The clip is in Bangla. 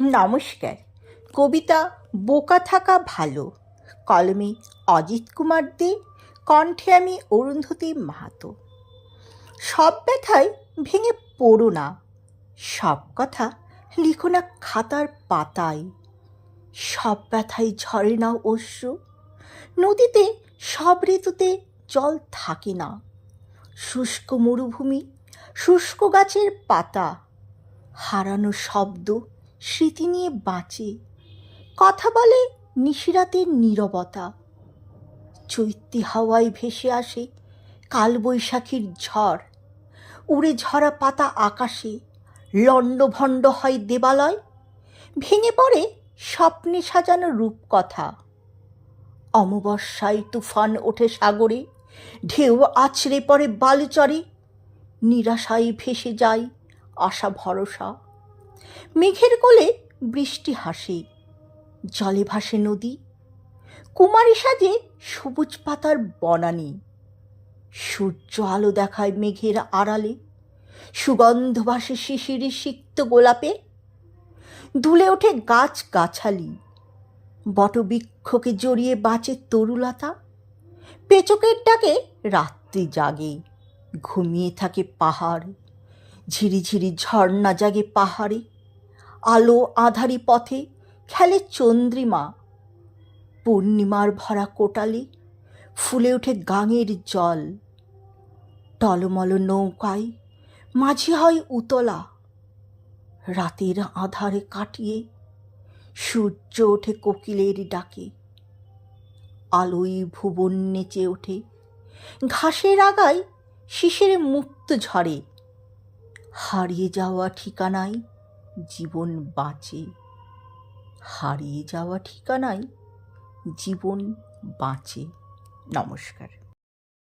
নমস্কার। কবিতা বোকা থাকা ভালো। কলমে অজিত কুমার দে, কণ্ঠে আমি অরুন্ধতী মাহাতো। সব ব্যথায় ভেঙে পড়ো না। সব কথা লিখো না খাতার পাতায়। সব ব্যথায় ঝরে না অশ্রু। নদীতে, সব ঋতুতে জল থাকে না। শুষ্ক মরুভূমি, শুষ্ক গাছের পাতা। হারানো শব্দ স্মৃতি নিয়ে বাঁচে। কথা বলে নিশিরাতের নীরবতা। চৈত্রী হাওয়ায় ভেসে আসে কালবৈশাখীর ঝড়। উড়ে ঝরা পাতা আকাশে লণ্ডভণ্ড হয় দেবালয়। ভেঙে পড়ে স্বপ্নে সাজানো রূপকথা। অমাবস্যায় তুফান ওঠে সাগরে, ঢেউ আছড়ে পড়ে বালুচরে। নিরাশায় ভেসে যায় আশা ভরসা। মেঘের কোলে বৃষ্টি হাসে, জলে ভাসে নদী, কুমারী সাজে সবুজ পাতার বনানি। সূর্য আলো দেখায় মেঘের আড়ালে, সুগন্ধ ভাসে শিশিরে সিক্ত গোলাপে। দুলে ওঠে গাছ গাছালি, বটবৃক্ষকে জড়িয়ে বাঁচে তরুলতা। পেচকের ডাকে রাত্রি জাগে, ঘুমিয়ে থাকে পাহাড়, ঝিরিঝিরি ঝর্ণা জাগে পাহাড়ে। আলো আধারি পথে খেলে চন্দ্রিমা। পূর্ণিমার ভরা কোটালে ফুলে ওঠে গাঙের জল। টলমল নৌকায় মাঝে হয় উতলা। রাতের আধারে কাটিয়ে সূর্য ওঠে কোকিলের ডাকে। আলোয় ভুবন নেচে ওঠে ঘাসের আগায় শিশির মুক্ত ঝরে হারিয়ে যাওয়া ঠিকানায় জীবন বাঁচে। হারিয়ে যাওয়া ঠিকানায় জীবন বাঁচে। নমস্কার।